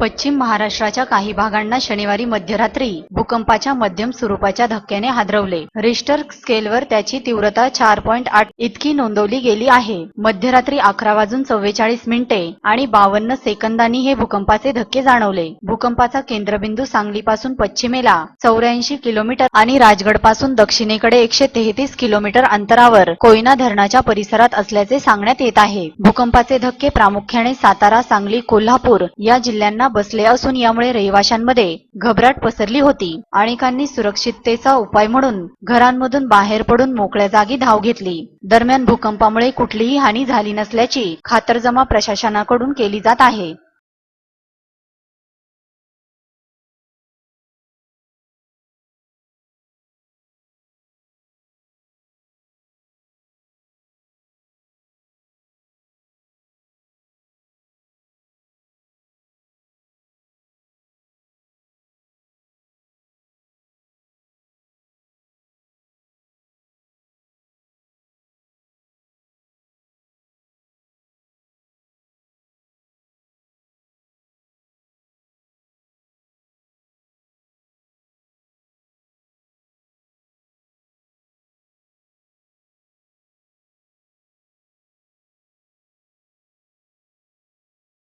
पश्चिम महाराष्ट्राच्या काही भागांना शनिवारी मध्यरात्री भूकंपाच्या मध्यम स्वरूपाच्या धक्क्याने हादरवले. रिस्टर स्केलवर त्याची तीव्रता चार पॉईंट आठ इतकी नोंदवली गेली आहे. मध्यरात्री अकरा वाजून चव्वेचाळीस मिनिटे आणि बावन्न सेकंदांनी हे भूकंपाचे धक्के जाणवले. भूकंपाचा केंद्रबिंदू सांगलीपासून पश्चिमेला चौऱ्याऐंशी किलोमीटर आणि राजगडपासून दक्षिणेकडे एकशे तेहतीस किलोमीटर अंतरावर कोयना धरणाच्या परिसरात असल्याचे सांगण्यात येत आहे. भूकंपाचे धक्के प्रामुख्याने सातारा सांगली कोल्हापूर या जिल्ह्यांना बसले असून यामुळे रहिवाशांमध्ये घबराट पसरली होती. अनेकांनी सुरक्षिततेचा उपाय म्हणून घरांमधून बाहेर पडून मोकळ्या जागी धाव घेतली. दरम्यान भूकंपामुळे कुठलीही हानी झाली नसल्याची खातरजमा प्रशासनाकडून केली जात आहे.